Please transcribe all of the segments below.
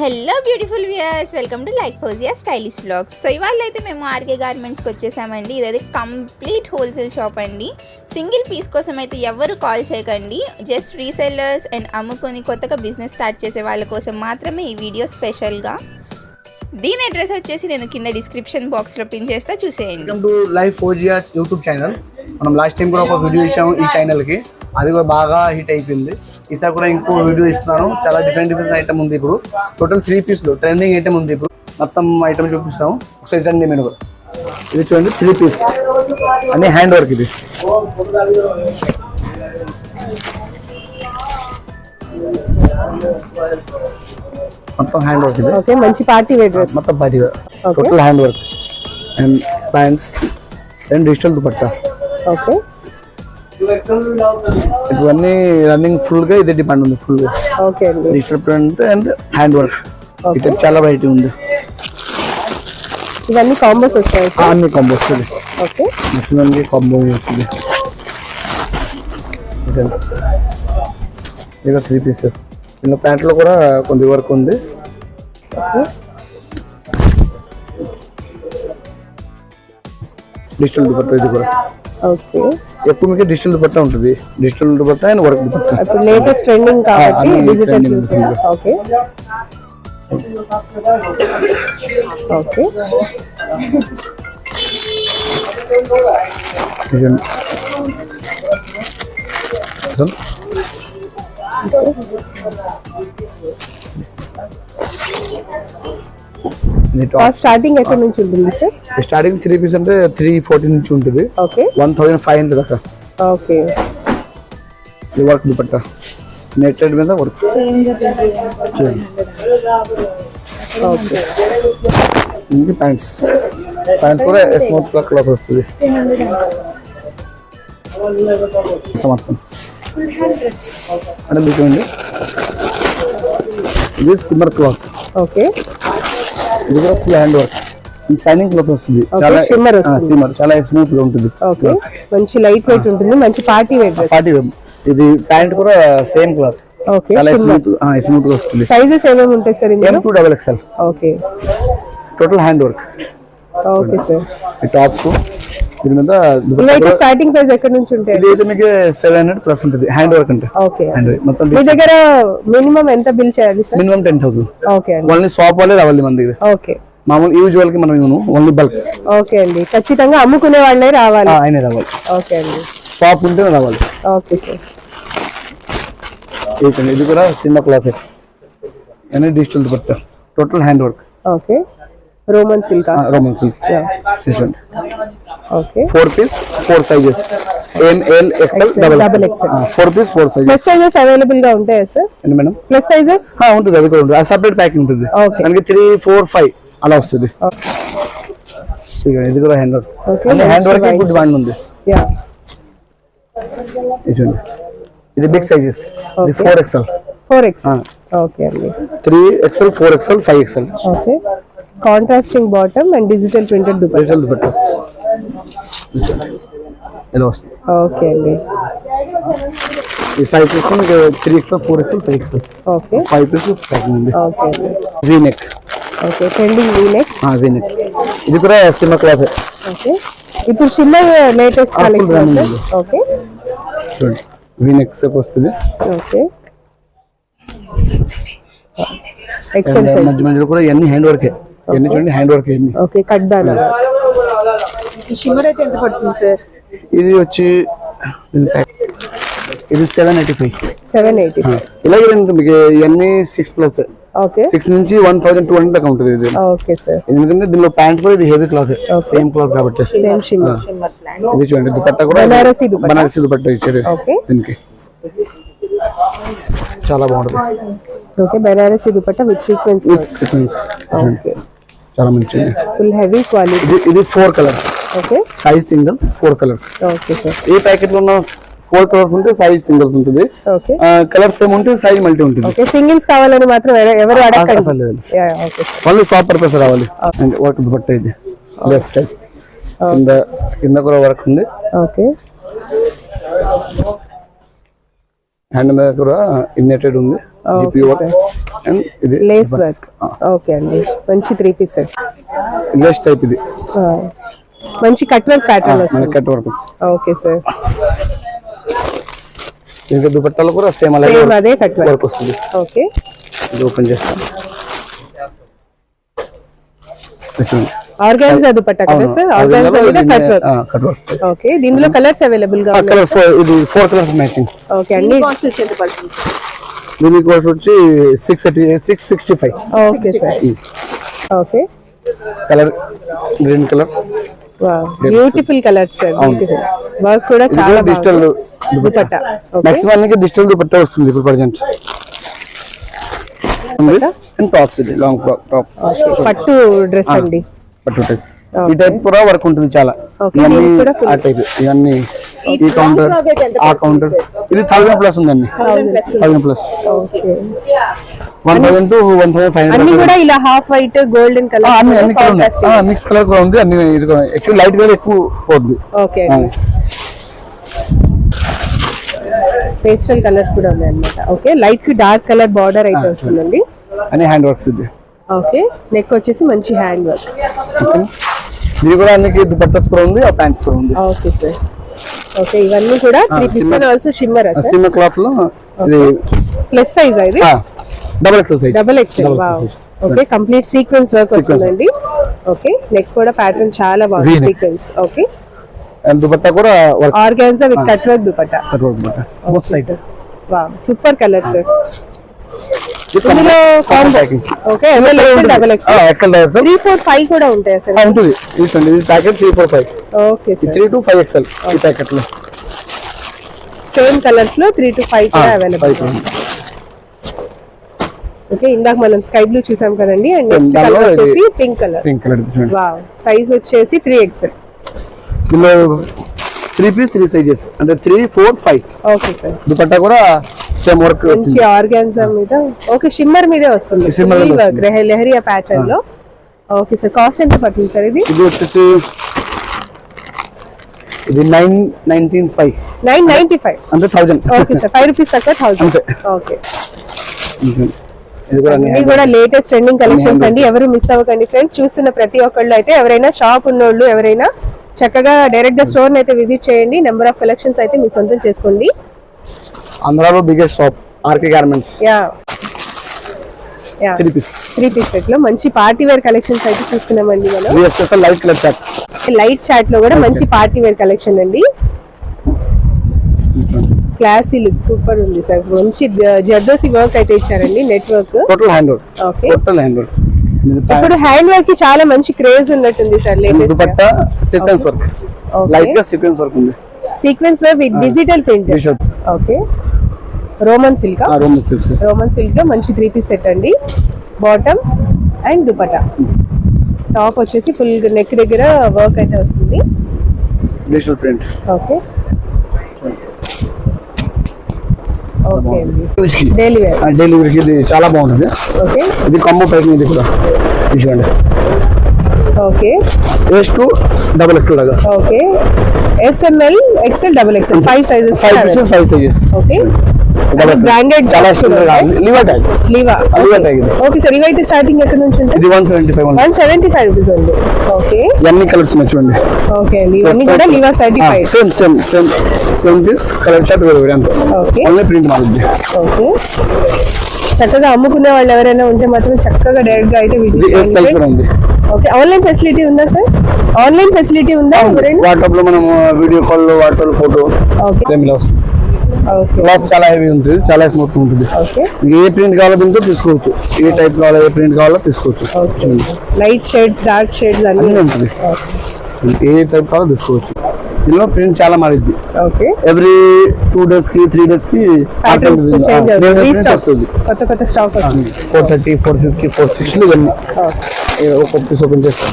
Hello beautiful viewers welcome to like Fozia stylish blogs so ఇవాళ అయితే మేము RK గార్మెంట్స్కి వచ్చేసామండి. ఇదైతే కంప్లీట్ హోల్సేల్ షాప్ అండి. సింగిల్ పీస్ కోసం అయితే ఎవరు కాల్ చేయకండి. జస్ట్ రీసెల్లర్స్ అండ్ అమ్ముకొని కొత్తగా బిజినెస్ స్టార్ట్ చేసే వాళ్ళ కోసం మాత్రమే ఈ వీడియో స్పెషల్గా దీని అడ్రస్ వచ్చేసి నేను కింద డిస్క్రిప్షన్ బాక్స్లో పిన్ చేస్తా చూసేయండి. Welcome to live Fozia YouTube channel మనం లాస్ట్ టైం కూడా ఒక వీడియో ఇచ్చాము ఈ ఛానల్కి అది కూడా బాగా హిట్ అయిపోయింది. ఈసారి కూడా ఇంకో వీడియో ఇస్తున్నాను. చాలా డిఫరెంట్ డిఫరెంట్ ఐటమ్ ఉంది ఇప్పుడు. టోటల్ త్రీ పీస్లు ట్రెండింగ్ ఐటమ్ ఉంది ఇప్పుడు. మొత్తం ఐటమ్ చూపిస్తాము. ఒకసారి రండి నేను కూడా. ఇది చూడండి త్రీ పీస్ అన్ని హ్యాండ్ వర్క్ ఇది. మొత్తం హ్యాండ్ వర్క్ ఇది. ఓకే మంచి పార్టీ వేర్ డ్రెస్ మొత్తం party Okay. Total hand work and pants and digital dupatta okay ఇవన్నీ రన్నింగ్ ఫుల్గా ఇది డిమాండ్ ఉంది ఫుల్గా. ఓకే అండి. Digital print and hand work. ఇది చాలా వెరైటీ ఉంది. ఇవన్నీ కాంబోస్ వస్తాయి? అన్ని కాంబో వస్తుంది ఓకే మొత్తం కాంబో వస్తుంది ఇక త్రీ పీసెస్ చిన్న ప్యాంట్లో కూడా కొంచెం వర్క్ ఉంది. డిజిటల్ దుపట్టా ఇది కూడా. ఓకే. ఎక్కువ మీకు డిజిటల్ దుపట్టా ఉంటుంది. Digital dupatta and work dupatta. ఇప్పుడు లేటెస్ట్ ట్రెండింగ్ కాబట్టి డిజిటల్. ఓకే. ఓకే. స్టార్టింగ్ ఎక్కడి నుంచి ఉంటుంది సార్ స్టార్టింగ్ త్రీ పీస్ అంటే త్రీ ఫోర్టీ నుంచి ఉంటుంది. Okay one thousand five hundred దాకా. ఓకే ఇది వర్క్ దుపట్టా. నెట్టెడ్ మీద వర్క్ ఓకే ప్యాంట్స్ ప్యాంట్స్ కూడా స్మూత్ క్లాత్ వస్తుంది. మొత్తం. మీకు చూడండి. ఇది సిమ్మర్ క్లాత్. ఓకే. ఇది కూడా full hand work shining cloth వస్తుంది. చాలా. సిమ్మర్ చాలా స్మూత్గా ఉంటుంది. ఓకే. మంచి లైట్ వెయిట్ ఉంటుంది. మంచి పార్టీ డ్రెస్ పార్టీ ఇది ప్యాంట్ కూడా సేమ్ క్లాత్ ఓకే చాలా స్మూత్ స్మూత్గా వస్తుంది. సైజెస్ ఏమేమి ఉంటాయి sir M to double XL okay. Total hand work okay sir tops కూడా- స్టార్టింగ్ ప్రైస్ ఎక్కడి నుంచి ఉంటాయి? ఇది మీకు సెవెన్ హండ్రెడ్ ప్లస్ ఉంటుంది. హ్యాండ్ వర్క్ అంటే. ఓకే హ్యాండ్ మొత్తం మీ దగ్గర మినిమం ఎంత బిల్ చేయాలి sir? Minimum ten thousand okay అండి. ఓన్లీ షాప్ వాళ్ళే రావాలి మన దగ్గర. ఓకే మామూలు యూజువల్కి మనం ఇవ్వను. ఓన్లీ బల్క్ ఓకే అండి. ఖచ్చితంగా అమ్ముకునే వాళ్ళే రావాలి. ఆయనే రావాలి. ఓకే అండి. షాప్ ఉంటేనే రావాలి. Okay sir. ఇది ఇది కూడా చిన్న క్లాత్ అన్ని digital dupatta total hand work okay Roman silk Roman silk okay four piece four sizes L L XL double XL four piece four sizes plus sizes అవైలబుల్గా ఉంటాయా సార్ ఏంటి మేడం ప్లస్ సైజెస్ ఉంటుంది అది కూడా ఉంటుంది. Separate packing ఉంటుంది. దానికి three four five అలా వస్తుంది. ఇది కూడా hand work hand work good demand ఉంది. ఇది బిగ్ సైజెస్ ఇది. Four XL four X okay అండి. Three XL four XL five XL okay contrasting bottom and digital printed dupatta. Result పెట్టారు ఇలా వస్తుంది. ఓకే అండి. ఈ five piece three XL four XL five XL okay. Five piece okay V neck okay trending V neck V neck ఇది కూడా చిన్న cloth okay. ఇప్పుడు చిన్న లేటెస్ట్ కలెక్షన్. ఓకే. చూడండి. వీ నెక్ సేపు వస్తుంది. ఓకే. మధ్య మధ్యలో కూడా ఇవన్నీ హ్యాండ్ వర్కే ఇవన్నీ చూడండి హ్యాండ్ వర్క్ ఇవన్నీ ఓకే కట్ దానా ఈ షిమ్మర్ అయితే ఎంత పడుతుంది సార్? ఇది వచ్చి ఇది seven eighty five seven eighty ఇలాగే ఉంటుంది మీకు ఇవన్నీ సిక్స్ ప్లస్ ఓకే. సిక్స్ నుంచి వన్ థౌసండ్ టూ హండ్రెడ్ దాకా ఉంటుంది ఇది. Okay sir. ఎందుకంటే దీనిలో ప్యాంట్ కూడా ఇది హెవీ క్లాత్ సేమ్ క్లాత్ కాబట్టి. సేమ్ షిమ్మర్ ఇది చూడండి దుపట్టా కూడా బనారసి దుపట్టా. బనారసి దుపట్టా ఇచ్చారు. ఓకే. దీనికి. చాలా బాగుంటుంది. Okay Banarasi dupatta with sequence Sequence. Okay. చాలా మంచిది ఫుల్ హెవీ క్వాలిటీ ఇది four colour okay size single four colours okay sir ఈ ప్యాకెట్లో ఉన్న ఫోర్ కలర్స్ ఉంటే సైజ్ సింగిల్స్ ఉంటుంది. ఓకే కలర్ సేమ్ ఉంటే సైజ్ మల్టీ ఉంటుంది. ఓకే సింగిల్స్ కావాలని మాత్రం ఎవరు- ఓన్లీ షాప్ పర్పస్ రావాలి. వర్క్ దుపట్టా ఇది కింద కింద కూడా వర్క్ ఉంది. ఓకే హ్యాండ్ మీద కూడా ఇన్నెటెడ్ ఉంది. వర్క్ లేస్ వర్క్ ఓకే అండి. మంచి three piece set lace type ఇది. మంచి కట్ వర్క్ ప్యాటర్న్ వస్తుంది. కట్ వర్క్ ఓకే సార్ ఇంకా దుపట్టాలు కూడా సేమ్ అలాగే సేమ్ అదే కట్ వర్క్ వస్తుంది. ఓకే ఇది ఓపెన్ చేస్తాం. ఇది చూడండి. ఆర్గాన్జా దుపట్టా కదా అవును. సార్ ఆర్గాన్జా మీద కట్ వర్క్ ఆ, కట్ వర్క్ ఓకే దీనిలో కలర్స్ అవైలబుల్గా కలర్ ఇది ఫోర్ కలర్స్ మ్యాచింగ్ ఓకే అండి. దీని కాస్ట్ వచ్చి six six sixty five okay sir okay colour green colour beautiful colours sir work కూడా చాలా digital dupatta. Maximum digital dupatta వస్తుంది ఇప్పుడు ప్రజెంట్ అండ్ టాప్స్ ఇది లాంగ్ టాప్ పట్టు డ్రెస్ అండి. పట్టు టైప్ ఈ టైప్ కూడా వర్క్ ఉంటుంది చాలా. ఇవన్నీ ఆ టైప్ ఇవన్నీ ఈ కౌంటర్ ఆ కౌంటర్ ఇది థౌసండ్ ప్లస్ ఉందండి. Thousand plus one thousand to one thousand five hundred కూడా ఇలా హాఫ్ వైట్ గోల్డెన్ కలర్ అన్ని అన్ని కలర్ ఉన్నాయి. మిక్స్ కలర్ కూడా ఉంది. అన్ని ఇది యాక్చువల్ లైట్ కలర్ ఎక్కువ పోద్ది. ఓకే అండి పేస్టల్ కలర్స్ కూడా ఉన్నాయి అన్నమాట. ఓకే లైట్కి డార్క్ కలర్ బార్డర్ అయితే వస్తుందండి. అని హ్యాండ్ వర్క్స్ ఇది. ఓకే నెక్ వచ్చేసి మంచి హ్యాండ్ వర్క్ ఇది కూడా అన్నికి దుపట్టాస్ కూడా ఉంది ఆ ప్యాంట్స్ కూడా ఉంది. ఓకే సార్ ఓకే ఇవన్నీ కూడా త్రీ పీస్. ఆల్సో షిమ్మర్ సిమ్ క్లాత్లో ఇది ప్లస్ సైజ్ ఇది? Double XL size double Double wow. Okay complete sequence work. వస్తుందండి. ఓకే నెక్ కూడా ప్యాటర్న్ చాలా బాగుంది. సీక్వెన్స్ ఓకే అండ్ దుపట్టా కూడా work organza with cut work dupatta both side wow super colour sir three four five కూడా ఉంటాయి sir? ఉంటుంది ఇది packet three four five okay three two five XL ఈ ప్యాకెట్లో సేమ్ కలర్స్లో త్రీ టు ఫైవ్ కూడా available five okay ఇందాక మనం స్కై బ్లూ చూసాం కదండి అండ్ నెక్స్ట్ కలర్ వచ్చేసి pink colour pink colour wow size వచ్చేసి three XL three piece three sizes అంటే three four five okay sir dupatta కూడా సేమ్ వర్క్ మంచి ఆర్గాన్జా మీద ఓకే షిమ్మర్ మీదే వస్తుంది. మీద వర్క్ లెహరియా ప్యాటర్న్లో. ఓకే సార్ కాస్ట్ ఎంత పడుతుంది సార్ ఇది? ఇది వచ్చేసి ఇది nine nineteen five nine ninety five అంటే thousand okay sir five rupees తక్కువ అంతే. ఓకే ఇది కూడా ఇది కూడా లేటెస్ట్ ట్రెండింగ్ కలెక్షన్స్ అండి. ఎవరు మిస్ అవ్వకండి ఫ్రెండ్స్ చూస్తున్న ప్రతి ఒక్కళ్ళు అయితే ఎవరైనా షాప్ ఉన్నోళ్ళు ఎవరైనా చక్కగా డైరెక్ట్గా స్టోర్ అయితే విజిట్ చేయండి. నెంబర్ ఆఫ్ కలెక్షన్స్ అయితే మీ సొంతం చేసుకోండి. ఆంధ్రాలో biggest shop RK garments yeah yeah three piece three piece సెట్లో మంచి పార్టీ వేర్ కలెక్షన్స్ అయితే చూస్తున్నామండి మనం. లైట్ కలర్ చాట్ లైట్ చాట్లో కూడా మంచి పార్టీ వేర్ కలెక్షన్ అండి. క్లాసీ లుక్ సూపర్ ఉంది సార్ మంచి జర్దోసి వర్క్ అయితే ఇచ్చారండి net work total hand work okay total hand work ఇప్పుడు హ్యాండ్ వర్క్కి చాలా మంచి క్రేజ్ ఉన్నట్టుంది sir latest dupatta sequence work. లైట్గా సీక్వెన్స్ వర్క్ ఉంది. Sequence wear with digital print. Okay Roman silk. ఆ రూమ్ సిల్క్స్ రోమన్ సిల్క్లో మంచి త్రీ పీస్ సెట్ అండి. బాటమ్ అండ్ దుపట్టా టాప్ వచ్చేసి ఫుల్ నెక్ దగ్గర వర్క్ అయితే వస్తుంది. డిజిటల్ ప్రింట్ ఓకే డైలీ ఇది చాలా బాగుంటుంది ఓకే ఇది కాంబో ప్యాకింగ్ ఇది కూడా. చూడండి. Okay. S two double X లాగా. Okay. SML XL double XL five sizes five pieces five sizes okay. Branded చాలా ఉంటాయి. Liva tag Liva Liva tag okay sir ఇవైతే స్టార్టింగ్ ఎక్కడ నుంచి ఉంటుంది? ఇది one seventy five one seventy five rupees ఉంది okay ఇవన్నీ కలర్స్ ఉన్నాయి చూడండి ఓకే అండి ఇవన్నీ కూడా Liva certified same same same same piece colour shirt వేరే వేరే అంతే ఓకే ఓన్లీ ప్రింట్ మారుద్ది. ఓకే చక్కగా అమ్ముకునే వాళ్ళు ఎవరైనా ఉంటే మాత్రం చక్కగా డైరెక్ట్గా అయితే విజిట్ ఉంది. ఓకే ఆన్లైన్ ఫెసిలిటీ ఉందా సార్? ఆన్లైన్ ఫెసిలిటీ ఉందా వాట్సాప్లో మనం వీడియో కాల్లో వాట్సాప్ ఫోటో క్లాత్ చాలా హెవీ ఉంటుంది చాలా స్మూత్ ఉంటుంది. ఏ ప్రింట్ కావాలో దీంతో తీసుకోవచ్చు. ఏ టైప్ కావాలో ఏ ప్రింట్ కావాలో తీసుకోవచ్చు. Okay. Light shades dark shades అన్ని ఉంటుంది ఏ టైప్ కావాలో తీసుకోవచ్చు. దీనిలో ప్రింట్ చాలా మారిద్ది. ఓకే. ఎవ్రీ టూ డేస్కి త్రీ డేస్కి వస్తుంది. కొత్త కొత్త స్టాక్ వస్తుంది. Four thirty four fifty four sixty ఇవన్నీ. ఒక్కొక్క పీస్ ఓపెన్ చేస్తాం.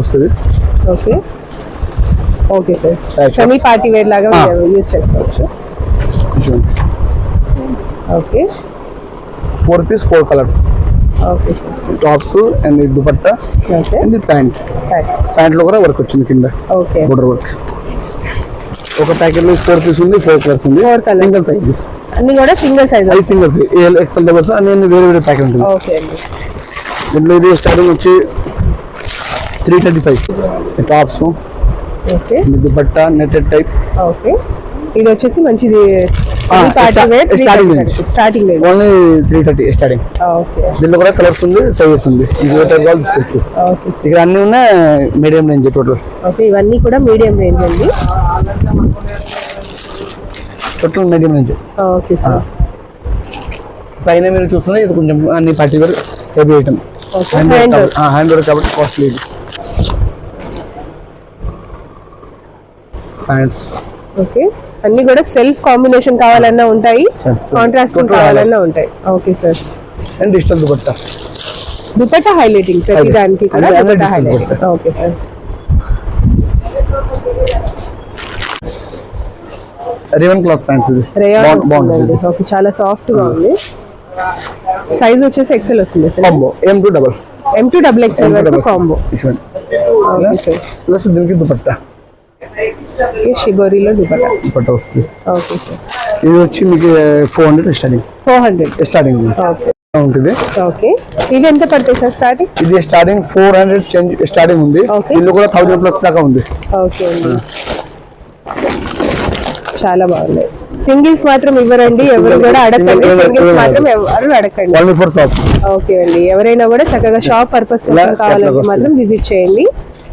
వస్తుంది. Okay. Okay sir. Semi party wear లాగా. యూస్ చేసుకోవచ్చు. Okay. Four piece four colours tops and dupatta and pant. Pant. లో కూడా వర్క్ వచ్చింది కింద. Border work. ఒక ప్యాకెట్లో ఫోర్ పీస్ ఉంది ఫోర్ కలర్స్ ఉంది. Single size. అన్ని కూడా సింగిల్ సైజ్. ఐదు సింగిల్స్ ఏఎల్ ఎక్సెల్ డబల్స్ అన్ని వేరే వేరే ప్యాకెట్ ఉంటుంది. ఓకే అండి. దీంట్లో ఇది స్టార్టింగ్ వచ్చి three thirty five tops. Okay. Dupatta netted type okay. ఇది వచ్చేసి మంచిది. Starting only three thirty starting కూడా కలర్స్ ఉంది సైజెస్ ఉంది. ఇది ఏ టైప్ కావాలి తీసుకోవచ్చు ఓకే సార్ ఇక్కడ అన్ని ఉన్నాయి మీడియం రేంజ్ టోటల్ ఓకే ఇవన్నీ కూడా మీడియం రేంజ్ అండి. Total medium range okay sir పైన మీరు చూస్తున్నారు ఇది కొంచెం అన్ని party wear heavy item okay hand work కాబట్టి కాస్ట్లీ ప్యాంట్స్ ఓకే అన్ని కూడా సెల్ఫ్ కాంబినేషన్ కావాలన్నా ఉంటాయి Total కావాలన్నా ఉంటాయి. Okay sir and digital dupatta dupatta highlighting ప్రతి. దానికి కూడా దుపట్టా హైలైటింగ్ ఓకే సార్ రివన్ క్లాత్ ప్యాంట్స్ ఇది. బాగుంది- ఓకే చాలా సాఫ్ట్గా ఉంది. సైజ్ వచ్చేసి ఎక్సెల్ వస్తుంది sir combo M two double M two double XL వరకు కాంబో ప్లస్ దీనికి దుపట్టా ఓకే షిబోరీలో దుపట్టా దుపట్టా వస్తుంది. Okay sir. ఇది వచ్చి మీకు four hundred starting four hundred starting okay. ఉంటుంది ఓకే. ఇవి ఎంత పడతాయి సార్ స్టార్టింగ్ ఇది starting four hundred change starting ఉంది. దీనిలో కూడా థౌజండ్ ప్లస్ దాకా ఉంది. ఓకే చాలా బాగున్నాయి. సింగిల్స్ మాత్రం ఇవ్వరండి ఎవరు కూడా అడగండి సింగిల్స్ మాత్రం ఎవరు అడగండి ఓకే అండి. ఎవరైనా కూడా చక్కగా షాప్ పర్పస్ కోసం కావాలంటే మాత్రం విజిట్ చేయండి.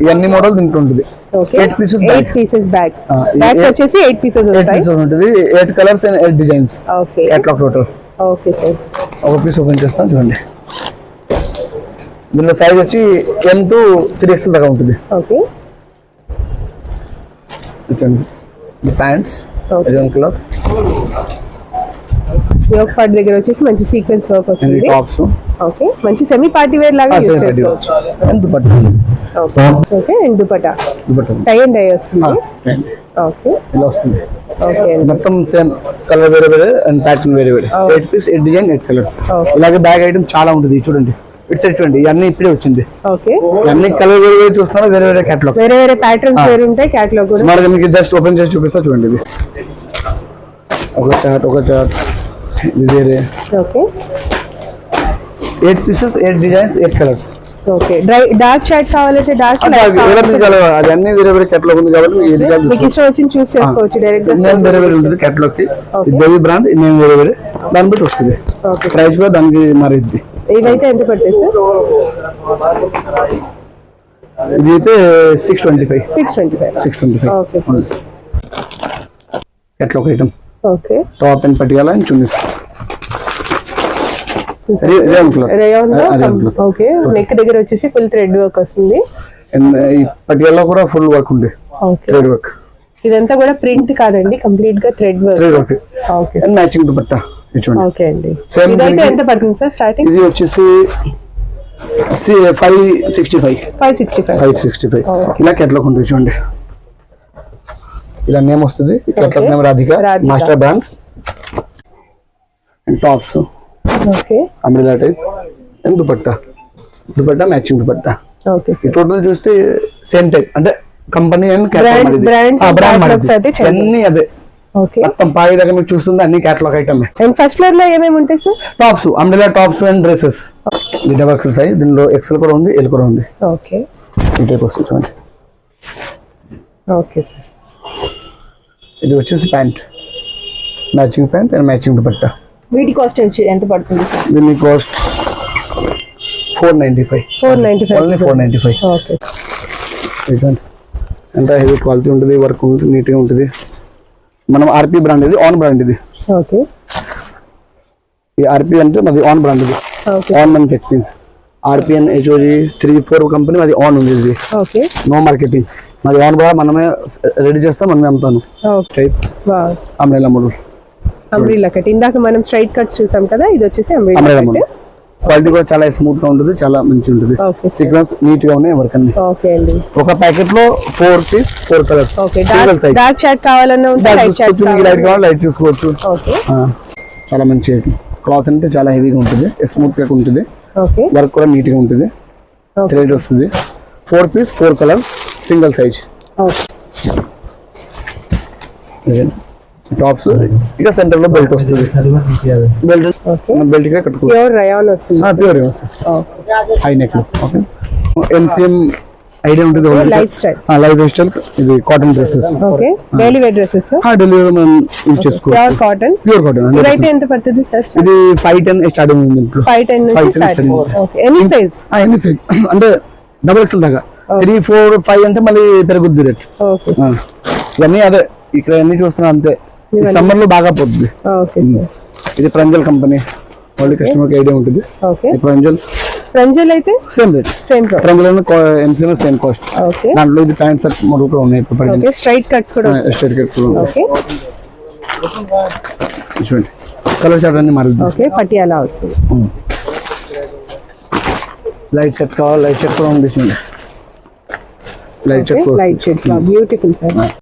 ఇవన్నీ మోడల్ దీంట్లో ఉంటుంది. Eight pieces eight. Pieces bag వచ్చేసి ఎయిట్ పీసెస్ ఎయిట్ పీసెస్ ఉంటుంది. Eight colours and eight designs okay total okay sir ఒక పీస్ ఓపెన్ చేస్తాను చూడండి. దీనిలో సైజ్ వచ్చి ఎం టు త్రీ ఎక్స్ఎల్ దాకా ఉంటుంది. ఓకే చూడండి ప్యాంట్స్ క్లాత్ యోగ్ పార్ట్ దగ్గర వచ్చేసి మంచి సీక్వెన్స్ వర్క్ వస్తుంది. Tops okay. మంచి సెమీ పార్టీ వేర్ లాగా యూస్ చేసుకోవచ్చు. And dupatta. Okay. And dupatta. Tie and dye వస్తుంది. ఓకే. ఇలా వస్తుంది. మొత్తం సేమ్ కలర్ వేరే వేరే అండ్ ప్యాటర్న్ వేరే వేరే. Eight piece eight design eight colours. ఇలాగే బ్యాగ్ ఐటమ్ చాలా ఉంటుంది. చూడండి. ఇటు సైడ్ చూడండి. ఇవన్నీ ఇప్పుడే వచ్చింది. ఓకే. ఇవన్నీ కలర్ వేరే వేరే చూస్తున్నారు? వేరే వేరే క్యాటలాగ్ వేరే వేరే ప్యాటర్న్స్ వేరే ఉంటాయి. క్యాటలాగ్ కూడా. సుమారుగా మీకు జస్ట్ ఓపెన్ చేసి చూపిస్తా చూడండి ఇది. ఒక చార్ట్ ఒక చార్ట్ ఇది వేరే. Okay. Eight pieces eight designs eight colours. Okay. Dry dark short కావాలంటే డార్క్ అది అన్ని వేరే వేరే క్యాటలాగ్ ఉంది కాబట్టి మీకు ఇష్టం వచ్చింది చూస్ చేసుకోవచ్చు. డైరెక్ట్గా వేరే వేరే ఉంటుంది క్యాటలాగ్కి ఇది బ్రాండ్ వేరే వేరే. దాన్ని బట్టి వస్తుంది. ఓకే. ప్రైస్ కూడా దానికి మారిద్ది ఇవైతే ఎంత పడతాయి సార్? ఇది అయితే six twenty five six twenty five six twenty five okay sir. Catalogue item okay. Top and and chunnis okay neck దగ్గర వచ్చేసి ఫుల్ థ్రెడ్ వర్క్ వస్తుంది. ఈ పట్టియాల్లో కూడా ఫుల్ వర్క్ ఉంది థ్రెడ్ వర్క్ ఇదంతా కూడా ప్రింట్ కాదండి కంప్లీట్గా thread work okay matching dupatta okay అండి. ఇదైతే ఎంత పడుతుంది సార్ స్టార్టింగ్ ఇది వచ్చేసి five sixty five five sixty five five sixty five. ఇలా కేటలాగ్ ఉంటుంది చూడండి. ఇలా నేమ్ వస్తుంది. Catalogue. Name Radhika. Master brand and tops okay. Umbrella type. And dupatta? Dupatta matching dupatta? Okay total చూస్తే సేమ్ టైప్ అంటే company and. అన్ని అదే. మొత్తం పాయి దగ్గర మీరు చూస్తుంది అన్ని కేటలాగ్ ఐటమ్ అండ్ ఫస్ట్ ఫ్లోర్లో ఏమేమి ఉంటాయి sir tops umbrella tops and dresses ఇది డబల్ ఎక్సెల్ సైజ్ దీనిలో ఎక్సెల్ కూడా ఉంది ఎల్ కూడా ఉంది. ఓకే ఈ టైప్ వస్తుంది చూడండి. ఓకే సార్ ఇది వచ్చేసి pant. Matching pant and matching dupatta. వీటి కాస్ట్ ఎంత పడుతుంది సార్? దీని cost four ninety five four only five four ninety five okay ఎంత హెవీ క్వాలిటీ ఉంటుంది వర్క్ ఉంటుంది నీట్గా ఉంటుంది. మనం ఆర్పి బ్రాండ్ ఇది ఆన్ బ్రాండ్ ఇది. ఓకే ఈ ఆర్పి అంటే మాది ఆన్ బ్రాండ్ ఇది. Okay own manufacturing RPN HOG three four company మాది ఆన్ ఉంది ఇది. ఓకే నో మార్కెటింగ్ మాది ఆన్ కూడా మనమే రెడీ చేస్తాం మనమే అమ్ముతాను okay type umbrella model umbrella cut ఇందాక మనం స్ట్రైట్ కట్స్ చూసాం కదా ఇది వచ్చేసి అమ్రేలా కట్ క్వాలిటీ కూడా చాలా స్మూత్గా ఉంటుంది చాలా మంచి ఉంటుంది సీక్వెన్స్ నీట్గా ఉన్నాయి వర్క్ అన్ని ఓకే అండి. ఒక ప్యాకెట్లో four piece four colours okay dark short కావాలన్నా లైట్ షార్ట్స్ లైట్ కావాలి లైట్ చూసుకోవచ్చు. ఓకే చాలా మంచి క్లాత్ అంటే చాలా హెవీగా ఉంటుంది. స్మూత్గా ఉంటుంది. ఓకే వర్క్ కూడా నీట్గా ఉంటుంది థ్రెడ్ వస్తుంది. Four piece four colours single size okay tops ఇక సెంటర్లో బెల్ట్ వస్తుంది. బెల్ట్ బెల్ట్ ప్యూర్ రయాన్ వస్తుంది. Pure okay high neck okay MCM idea ఉంటుంది లైఫ్ స్టైల్ లైఫ్ స్టైల్ ఇది cotton dresses okay daily wear డ్రెస్సెస్లో? Delivery మనం use చేసుకోవచ్చు. Pure cotton pure cotton ఇదైతే ఎంత పడుతుంది సార్ ఇది ఫైవ్ టెన్ స్టార్టింగ్ ఉంది ఇంట్లో ఫైవ్ టెన్ Five నుంచి ten start starting. Okay any size ఆ, ఎన్ని సైజ్ అంటే డబుల్ ఎక్స్ఎల్ దాకా. త్రీ ఫోర్ ఫైవ్ అంటే మళ్ళీ పెరుగుద్ది రేట్ ఓకే. ఇవన్నీ అదే ఇక్కడ అన్ని చూస్తున్నా అంతే. సమ్మర్లో బాగా పోతుంది. సార్ ఇది ప్రంజల్ కంపెనీ వాళ్ళ కస్టమర్కి ఐడియా ఉంటుంది. ప్రంజల్ ప్రంజల్ అయితే? Same rate same pro Pranjal MCM same cost okay దాంట్లో ఇది ప్యాంట్ షర్ట్ మోడల్ కూడా ఉన్నాయి ఇప్పుడు ఓకే స్ట్రైట్ కట్స్ కూడా వస్తాయి. ఎస్టేట్ కట్ కూడా ఉన్నాయి. ఓకే చూడండి. కలర్ చార్ట్ అన్ని మారుద్ది. ఓకే పటియాలా వస్తుంది లైట్ సెట్ కావాలి? లైట్ సెట్ కూడా ఉంది చూడండి. Light set light shades beautiful sir